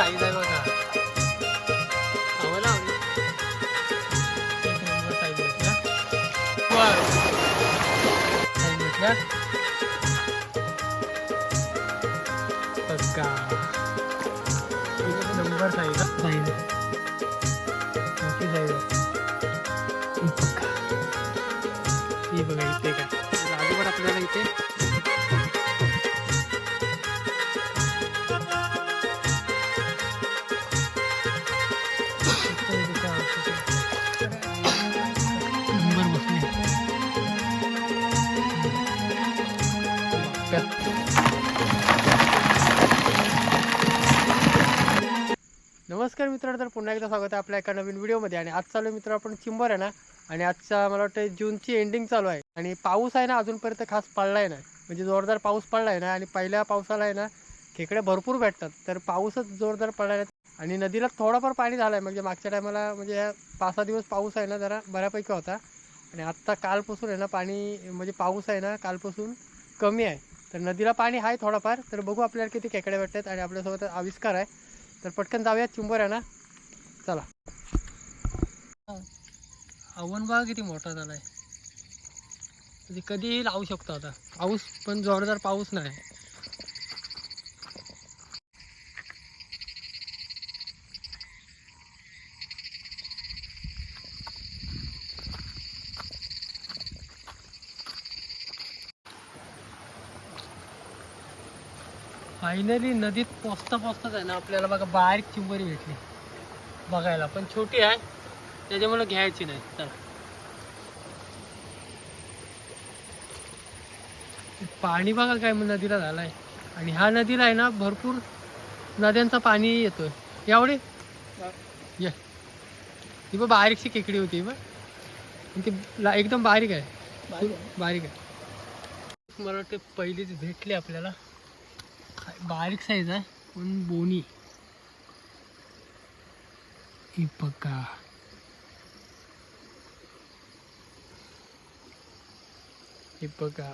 Size आहे बघा आवडला. साईज भेटला वर साईज भेटला बघा. एक नंबर साईज साईज मोठी साईज आहे बघा. बघा इथे. नमस्कार मित्रांनो तर पुन्हा एकदा स्वागत आहे आपल्या एका नवीन व्हिडिओमध्ये. आणि आज चालू मित्र आपण चिंबर आहे ना आणि आजचा मला वाटतं जूनची एंडिंग चालू आहे. आणि पाऊस आहे ना अजूनपर्यंत खास पडला आहे ना म्हणजे जोरदार पाऊस पडला आहे ना आणि पहिल्या पावसाला आहे ना खेकडे भरपूर भेटतात. तर पाऊसच जोरदार पडला आहे आणि नदीला थोडाफार पाणी झालं आहे म्हणजे मागच्या टायमाला म्हणजे या पाच सहा दिवस पाऊस आहे ना जरा बऱ्यापैकी होता. आणि आत्ता कालपासून आहे ना पाणी म्हणजे पाऊस आहे ना कालपासून कमी आहे. तर नदीला पाणी आहे थोडाफार. तर बघू आपल्याला किती खेकडे भेटतात आणि आपल्यासोबत आविष्कार आहे. तर पटकन जाऊया चिंबर आहे ना. चला. आव्हान बघा किती मोठा झाला आहे म्हणजे कधीही लावू शकतो आता. पाऊस पण जोरदार पाऊस नाही. फायनली नदीत पोचता पोचताच आहे ना आपल्याला बघा बारीक चिंबरी भेटली. बघायला पण छोटी आहे. त्याच्यामुळे घ्यायची नाही. चला. पाणी बघा काय मग नदीला झालाय. आणि ह्या नदीला आहे ना भरपूर नद्यांचं पाणी येतोय. यावडे? ये. ही बघ बारीकशी केकडी होती बघ. ती एकदम बारीक आहे. बारीक आहे. मला वाटतं पहिलीच भेटली आपल्याला. बारीक साईज आहे पण बोनी. ही बघा. हे बघा.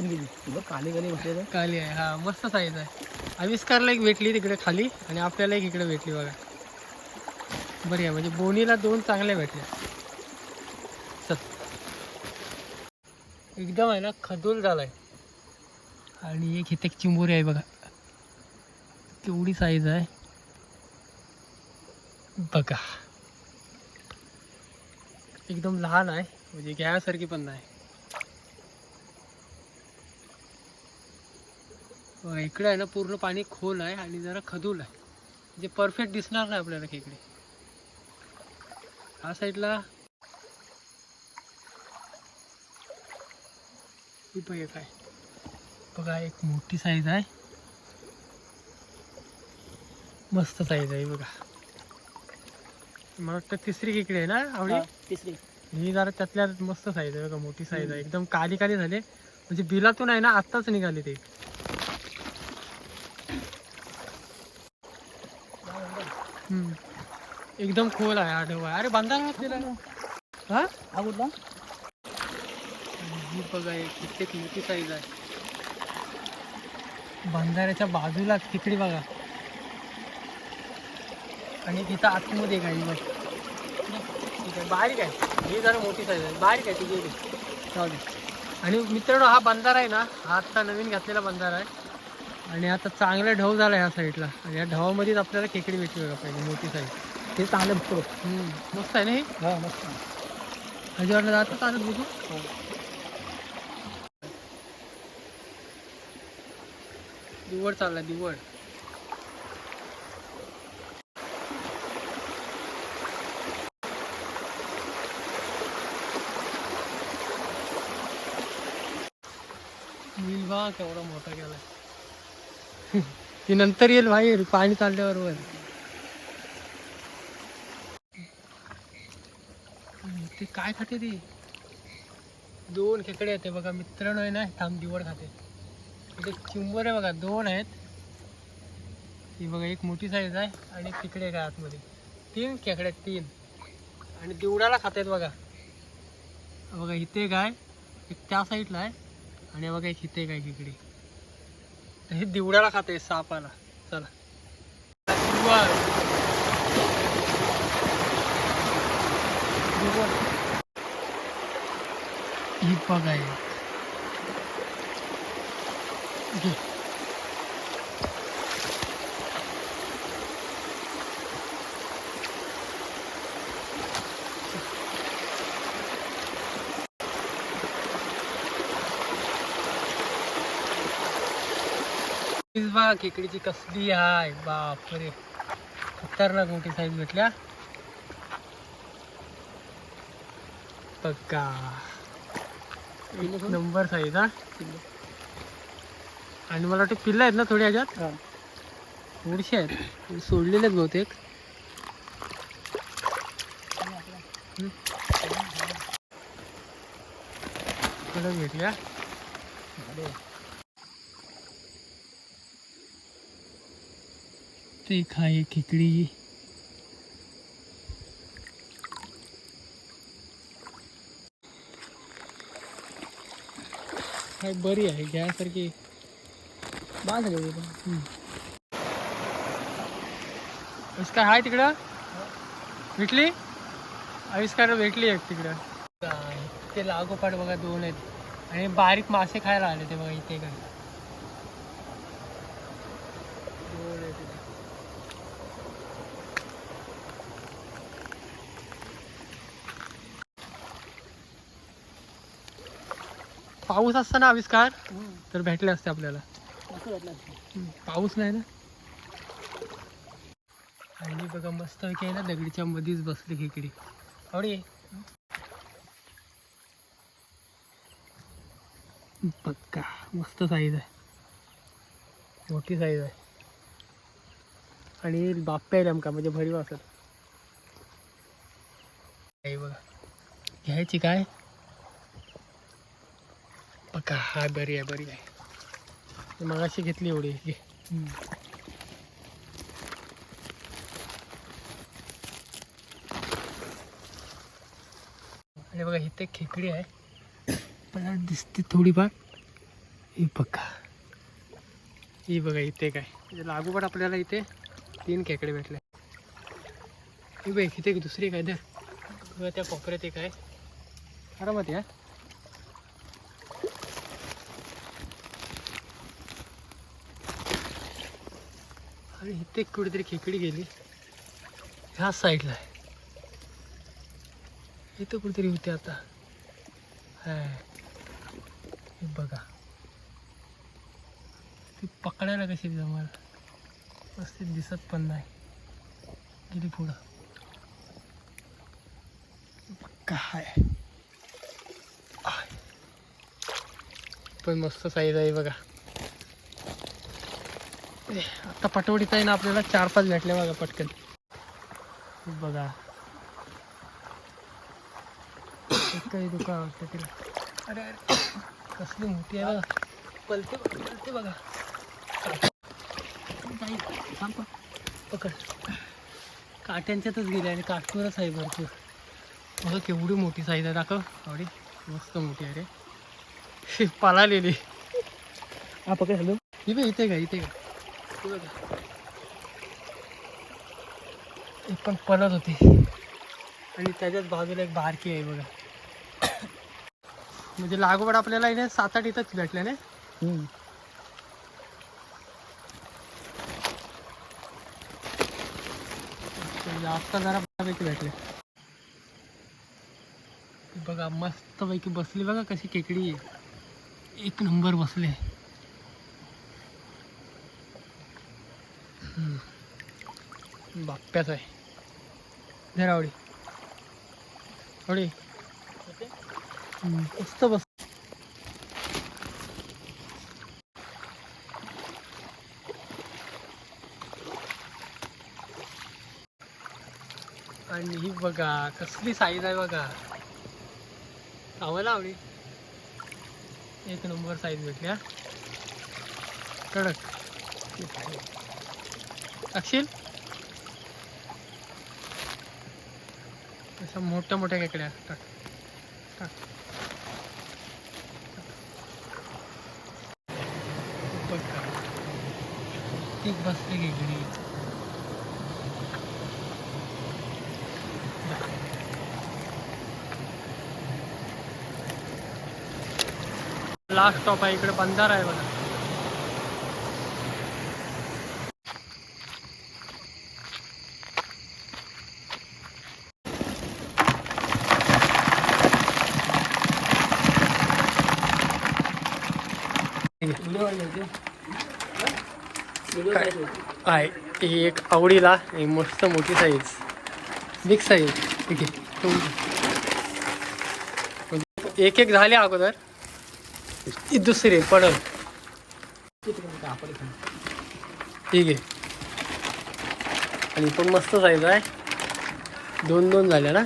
गेली. तुला काली गाली भेटले काली आहे हा मस्त साईज आहे. आविष्कारला एक भेटली तिकडे खाली आणि आपल्याला एक इकडे भेटली बघा. बरी आहे म्हणजे बोनीला दोन चांगल्या भेटल्या. एकदम आहे ना खदूल झालाय. आणि एक इथे एक चिंबोरी आहे बघा. केवढी साईज आहे. बघा. एकदम लहान आहे. म्हणजे घ्यासारखी पण नाही. इकडे आहे ना पूर्ण पाणी खोल आहे आणि जरा खदूल आहे. म्हणजे परफेक्ट दिसणार नाही आपल्याला खेकडे हा साईडला बघ एक आहे बघा एक मोठी साईज आहे. मस्त साईज आहे बघा. मला वाटतं तिसरी खेकडे आहे ना आवडी? तिसरी. ही जरा त्यातल्या मस्त साईज आहे बघा मोठी साईज आहे. एकदम काली काली झाले. म्हणजे बिलातून आहे ना आत्ताच निघाली ते. एकदम खोल आहे आहे अरे बांधा दिला हा? हा ही बघा कित्येक मोठी साईज आहे. बंधाऱ्याच्या बाजूला तिकडे बघा. आणि तिथं आतमध्ये काही बघ. ठीक आहे बारीक आहे. ही जरा मोठी साईज आहे. बारीक आहे तिथे जाऊ दे. आणि मित्रांनो हा बंधारा आहे ना हा आत्ता नवीन घातलेला बंधारा आहे. आणि आता चांगला ढव झाला ह्या साईडला आणि या ढवामध्येच आपल्याला खेकडी भेटली बघा पाहिजे मोठी साईज ते चांगले बघतो मस्त आहे ना हे? हा मस्त ह्याच्यावरनं जातं चालत बघू? दिवड चालला दिवड. येईल बा केवढा मोठा गेला ती नंतर येईल भाई पाणी चालल्यावर वर ते काय खाते ती? दोन खेकडे येते बघा मित्रांनो आहे ना थांब दिवड खाते. इथे चिंबोरे आहे बघा दोन आहेत. ही बघा एक मोठी साईज आहे आणि तिकडे काय आतमध्ये. तीन खेकडे तीन. आणि दिवडाला खात आहेत बघा. बघा इथे काय एक त्या साईडला आहे. आणि बघा एक इथे काय खेकडी हे दिवड्याला खाते सापाला. चला. ही बघा घे. बा बघा खेकडीची कसली आहे. बापरे. खतरनाक मोठी साईज भेटल्या. बघा. नंबर साईज हा. आणि मला वाटतं पिल्ला आहेत ना थोडी ह्याच्यात? हा. थोडीशी आहेत. सोडलेले आहेत बहुतेक. भेटल्या ते खाय खिचडी. काय बरी आहे. घ्यासारखी पण. आविष्कार आहे तिकडं? भेटली? आविष्कार भेटली एक तिकडं. काय, ते लागोपाठ बघा दोन आहेत. आणि बारीक मासे खायला आले ते बघा इथे काय. दोन आहेत इथे. पाऊस असताना आविष्कार. तर भेटले असते आपल्याला. पाऊस नाही ना? आणि बघा मस्त आहे ना दगडीच्या मध्येच बसली खेकडी आवडी? पक्का मस्त साईज आहे. मोठी साईज आहे. आणि बाप्पा आहे आमका म्हणजे भरी वासत आहे बघा घ्यायची काय? पक्का हा बरी आहे बरी आहे. मगाशी घेतली एवढी. घे. आणि बघा इथे खेकडी आहे. पण आज दिसते थोडीफार. ही बघा. ही बघा इथे काय. म्हणजे लागोपाठ आपल्याला इथे तीन खेकडे भेटले. ही बघ इथे दुसरी काय धर. बघा त्या कोपऱ्यात एक आहे. आरामात या आणि इथे कुठेतरी खेकडी गेली. ह्या साईडला आहे. इथं कुठेतरी होते आता. हाय. हे बघा. ती पकडायला कशी जमाल व्यवस्थित दिसत पण नाही. गेली पुढं. काय हाय. पण मस्त साईज आहे बघा. आता पटवडीत आहे ना आपल्याला चार पाच भेटल्या बघा पटकन. बघा. काही दुकान वाटतं तिला अरे अरे. कसली मोठी आहे बघा. पलते पलते बघा. थांब पकड. काट्यांच्यातच गेले आणि काठूरच आहे भरपूर. बघा केवढी मोठी साईज आहे. दाखव. आवडी मस्त मोठी आहे रे. पळालेली हा पकड. हॅलो. ही इथे का इथे का? बघा एक पण पळत होती. आणि त्याच्याच बाजूला एक बारकी आहे बघा. म्हणजे लागोपाठ आपल्याला इथे सात आठ इथंच भेटल्या ना. जास्त जरा बऱ्यापैकी भेटले. बघा मस्त पैकी बसली बघा कशी केकडी आहे. एक नंबर बसले बाप्प्याच आहे. धर आवडी. आवडी. मस्त बस. आणि ही बघा कसली साईज आहे बघा. आवडला आवडी? एक नंबर साईज भेटली कडक. अक्षील अशा मोठ्या मोठ्या खेकड्या टाक टाक एक बसली गेली लास्ट स्टॉप आहे इकडे बंधारा आहे बघा आहे ही एक आवडीला ही मस्त मोठी साईज बिग साईज ठीक आहे. म्हणजे एक एक झाले अगोदर. ही दुसरी पडल. ठीक आहे. आणि पण मस्त साईज आहे. दोन दोन झाल्या ना?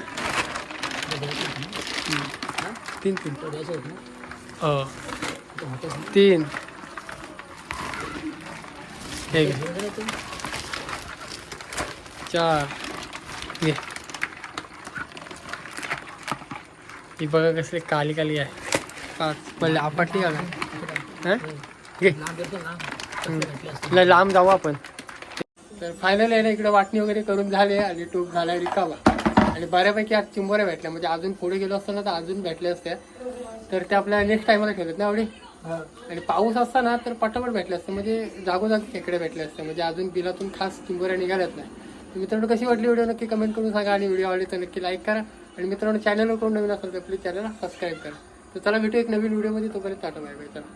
हा? तीन तीन. ते द्यायचे होते ना? हे। चार। घे ही बघा कसली काली काली आहे. पाच पहिले आपटली आला हां? घे लांब लांब जाऊ आपण. तर फायनल आहे ना इकडे वाटणी वगैरे करून झाले आणि टूप झाला रिकावा आणि बऱ्यापैकी आज चिंबोऱ्या भेटल्या. म्हणजे अजून पुढे गेलो असतो ना तर अजून भेटल्या असत्या तर ते आपल्या नेक्स्ट टाइमला खेळत ना आवडी? आणि पाऊस असता ना तर पटापट भेटले असते म्हणजे जागोजागी खेकडे भेटले असते म्हणजे अजून बिलातून खास चिंबोऱ्या निघाल्यात नाही. मित्रांनो कशी वाटली व्हिडिओ नक्की कमेंट करून सांगा आणि व्हिडिओ आवडली तर नक्की लाईक करा. आणि मित्रांनो चॅनलवर कोण नवीन असेल तर प्लीज चॅनलला सबस्क्राईब करा. तर चला भेटू एक नवीन व्हिडिओमध्ये तोपर्यंत टाटा बाय बाय चला.